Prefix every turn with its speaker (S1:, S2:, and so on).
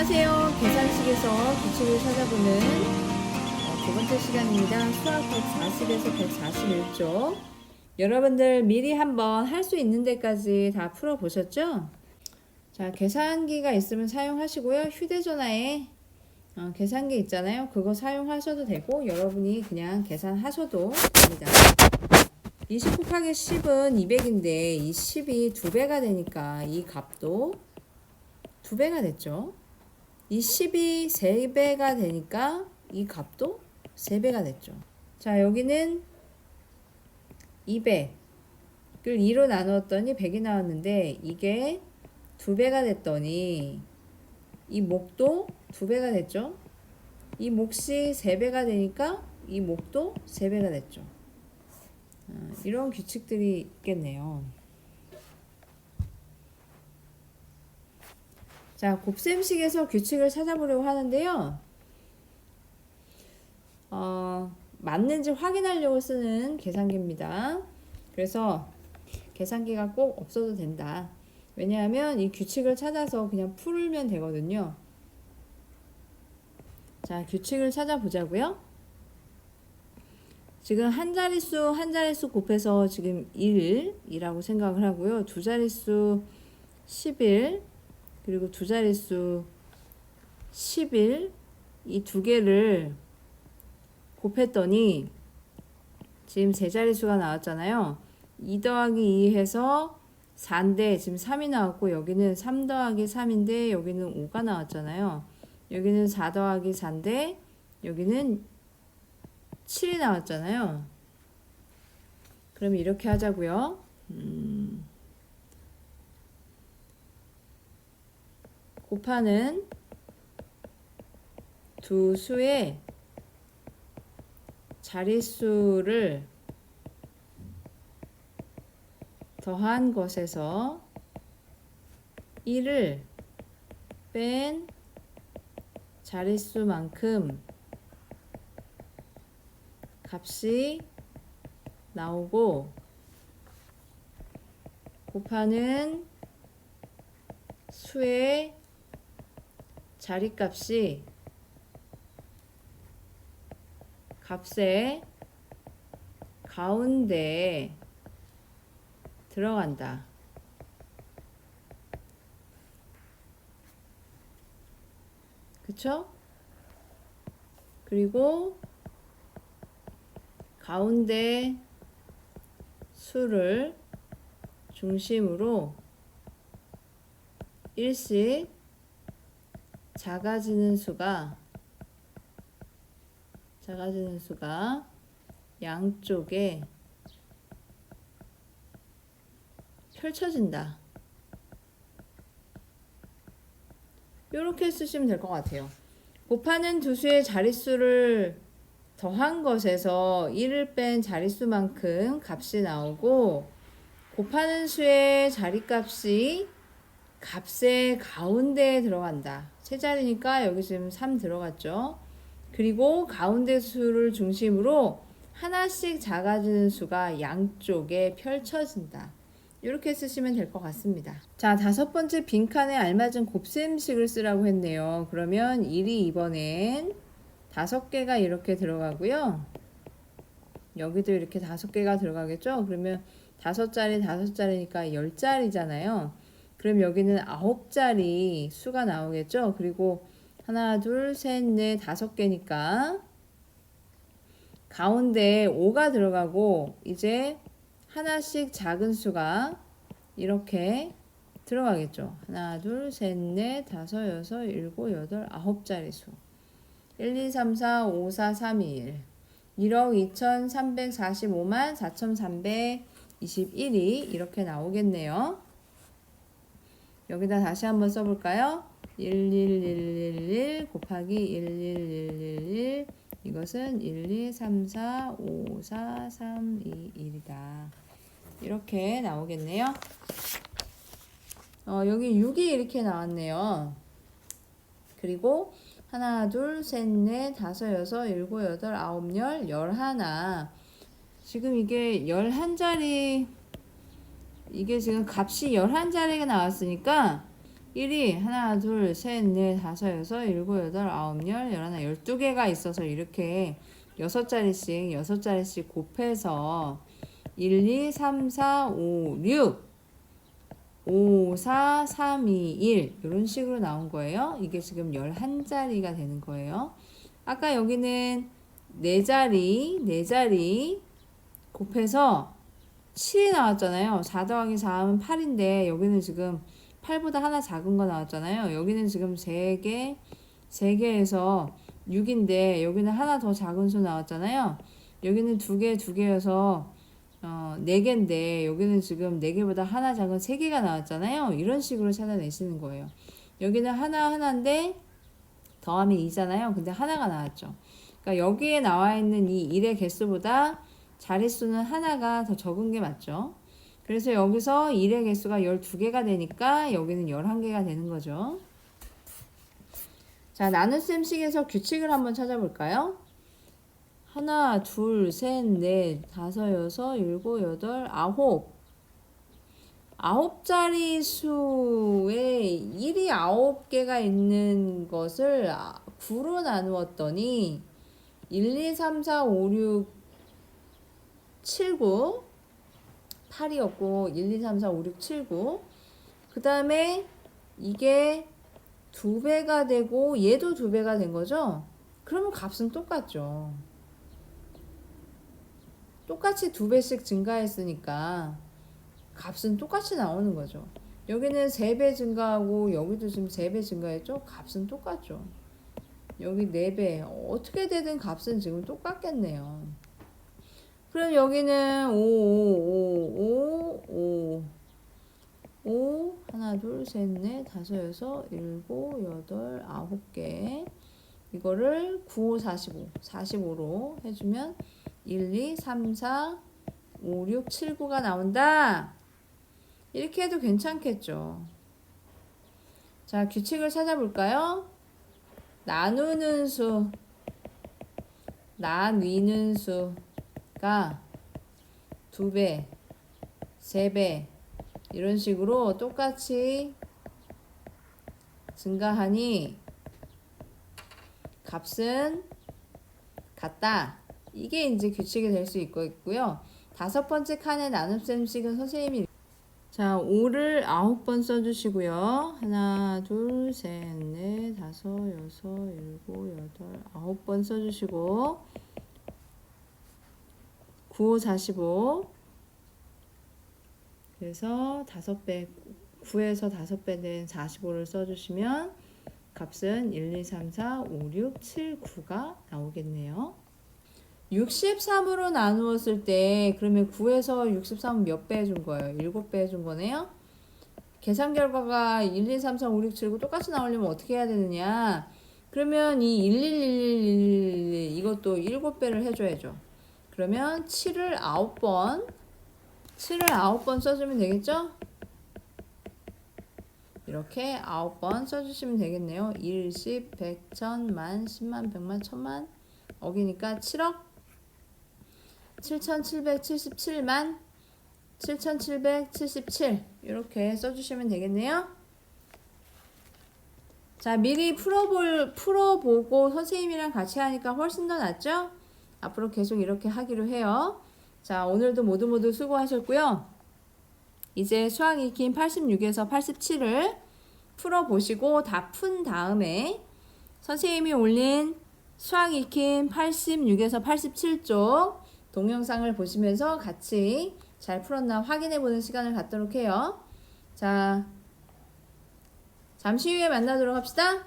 S1: 안녕하세요. 계산식에서 규칙을 찾아보는 어, 두 번째 시간입니다. 수학 140에서 141쪽. 여러분들 미리 한번 할 수 있는 데까지 다 풀어보셨죠? 자, 계산기가 있으면 사용하시고요. 휴대전화에 어, 계산기 있잖아요. 그거 사용하셔도 되고 여러분이 그냥 계산하셔도 됩니다. 20 곱하기 10은 200인데 이 10이 두 배가 되니까 이 값도 두 배가 됐죠. 이 10이 3배가 되니까 이 값도 3배가 됐죠. 자, 여기는 200을 2로 나누었더니 100이 나왔는데 이게 두 배가 됐더니 이 목도 두 배가 됐죠. 이 몫이 세 배가 되니까 이 목도 세 배가 됐죠. 아, 이런 규칙들이 있겠네요. 자, 곱셈식에서 규칙을 찾아보려고 하는데요. 어, 맞는지 확인하려고 쓰는 계산기입니다. 그래서 계산기가 꼭 없어도 된다. 왜냐하면 이 규칙을 찾아서 그냥 풀면 되거든요. 자, 규칙을 찾아보자고요. 지금 한 자릿수 한 자릿수 곱해서 지금 1이라고 생각을 하고요. 두 자릿수 11 그리고 두 자릿수 11 이 두 개를 곱했더니 지금 세 자릿수가 나왔잖아요. 2 더하기 2 해서 4인데 지금 3이 나왔고 여기는 3 더하기 3인데 여기는 5가 나왔잖아요. 여기는 4 더하기 4인데 여기는 7이 나왔잖아요. 그럼 이렇게 하자고요. 음, 곱하는 두 수의 자릿수를 더한 것에서 1을 뺀 자릿수만큼 값이 나오고 곱하는 수의 자리값이 값의 가운데에 들어간다. 그쵸? 그리고 가운데 수를 중심으로 일씩 작아지는 수가 작아지는 수가 양쪽에 펼쳐진다. 이렇게 쓰시면 될 것 같아요. 곱하는 두 수의 자릿수를 더한 것에서 1을 뺀 자릿수만큼 값이 나오고 곱하는 수의 자리값이 값의 가운데에 들어간다. 세 자리니까 여기 지금 3 들어갔죠. 그리고 가운데 수를 중심으로 하나씩 작아지는 수가 양쪽에 펼쳐진다. 이렇게 쓰시면 될 것 같습니다. 자, 다섯 번째 빈칸에 알맞은 곱셈식을 쓰라고 했네요. 그러면 1이 이번엔 다섯 개가 이렇게 들어가고요. 여기도 이렇게 다섯 개가 들어가겠죠? 그러면 다섯 자리, 다섯 자리니까 열 자리잖아요. 그럼 여기는 아홉 자리 수가 나오겠죠? 그리고 하나, 둘, 셋, 넷, 다섯 개니까 가운데 5가 들어가고 이제 하나씩 작은 수가 이렇게 들어가겠죠. 하나, 둘, 셋, 넷, 다섯, 여섯, 일곱, 여덟, 아홉 자리 수. 1, 2, 3, 4, 5, 4, 3, 2, 1. 1억 2,345만 4,321이 이렇게 나오겠네요. 여기다 다시 한번 써볼까요? 11111 곱하기 11111 이것은 1, 2, 3, 4, 5, 4, 3, 2, 1이다. 이렇게 나오겠네요. 어, 여기 6이 이렇게 나왔네요. 그리고 하나, 둘, 셋, 넷, 다섯, 여섯, 일곱, 여덟, 아홉, 열, 열하나. 지금 이게 열한 자리, 이게 지금 값이 열한 자리가 나왔으니까 1이 하나, 둘, 셋, 넷, 다섯, 여섯, 일곱, 여덟, 아홉, 열, 열하나, 열두 개가 있어서 이렇게 여섯 자리씩, 여섯 자리씩 곱해서 1, 2, 3, 4, 5, 6 5, 4, 3, 2, 1 이런 식으로 나온 거예요. 이게 지금 11자리가 되는 거예요. 아까 여기는 4자리, 4자리 곱해서 7이 나왔잖아요. 4 더하기 4하면 8인데 여기는 지금 8보다 하나 작은 거 나왔잖아요. 여기는 지금 3개, 3개에서 6인데 여기는 하나 더 작은 수 나왔잖아요. 여기는 2개, 2개여서 어, 4개인데 여기는 지금 4개보다 하나 작은 3개가 나왔잖아요. 이런 식으로 찾아내시는 거예요. 여기는 하나 하나인데 더하면 2잖아요. 근데 하나가 나왔죠. 그러니까 여기에 나와 있는 이 1의 개수보다 자릿수는 하나가 더 적은 게 맞죠. 그래서 여기서 1의 개수가 12개가 되니까 여기는 11개가 되는 거죠. 자, 나눗셈식에서 규칙을 한번 찾아볼까요? 하나, 둘, 셋, 넷, 다섯, 여섯, 일곱, 여덟, 아홉. 아홉 자리 수에 1이 아홉 개가 있는 것을 9로 나누었더니 1, 2, 3, 4, 5, 6, 7, 9 8이었고 1, 2, 3, 4, 5, 6, 7, 9. 그 다음에 이게 두 배가 되고 얘도 두 배가 된 거죠? 그러면 값은 똑같죠. 똑같이 두 배씩 증가했으니까 값은 똑같이 나오는 거죠. 여기는 세 배 증가하고 여기도 지금 세 배 증가했죠? 값은 똑같죠. 여기 네배 어떻게 되든 값은 지금 똑같겠네요. 그럼 여기는 5, 5, 5, 5, 5, 5, 하나, 둘, 셋, 넷, 다섯, 여섯, 일곱, 여덟, 아홉 개. 이거를 9, 5, 45, 45로 해주면 1, 2, 3, 4, 5, 6, 7, 9가 나온다. 이렇게 해도 괜찮겠죠. 자, 규칙을 찾아볼까요? 나누는 수, 나뉘는 수 가 두 배, 세 배, 이런 식으로 똑같이 증가하니 값은 같다. 이게 이제 규칙이 될 수 있고 있고요. 다섯 번째 칸의 나눗셈식은 선생님이 자, 5를 아홉 번 써주시고요. 하나, 둘, 셋, 넷, 다섯, 여섯, 일곱, 여덟, 아홉 번 써주시고 9, 5, 45 그래서 다섯 배 9에서 다섯 배된 45를 써주시면 값은 1, 2, 3, 4, 5, 6, 7, 9가 나오겠네요. 63으로 나누었을 때 그러면 9에서 63은 몇배 해준 거예요? 7배 해준 거네요? 계산 결과가 1, 2, 3, 4, 5, 6, 7, 9 똑같이 나오려면 어떻게 해야 되느냐? 그러면 이 1, 1, 1, 1, 1, 이것도 7배를 해줘야죠. 그러면 7을 9번 7을 9번 써주면 되겠죠? 이렇게 9번 써주시면 되겠네요. 1, 10, 100, 1000, 만, 10만, 100만, 1000만 억이니까 7억 7777만 7777 이렇게 써주시면 되겠네요. 자 미리 풀어볼 풀어보고 선생님이랑 같이 하니까 훨씬 더 낫죠? 앞으로 계속 이렇게 하기로 해요. 자 오늘도 모두 모두 수고하셨고요. 이제 수학 익힘 86에서 87을 풀어보시고 다 푼 다음에 선생님이 올린 수학 익힘 86에서 87쪽 동영상을 보시면서 같이 잘 풀었나 확인해 보는 시간을 갖도록 해요. 자, 잠시 후에 만나도록 합시다.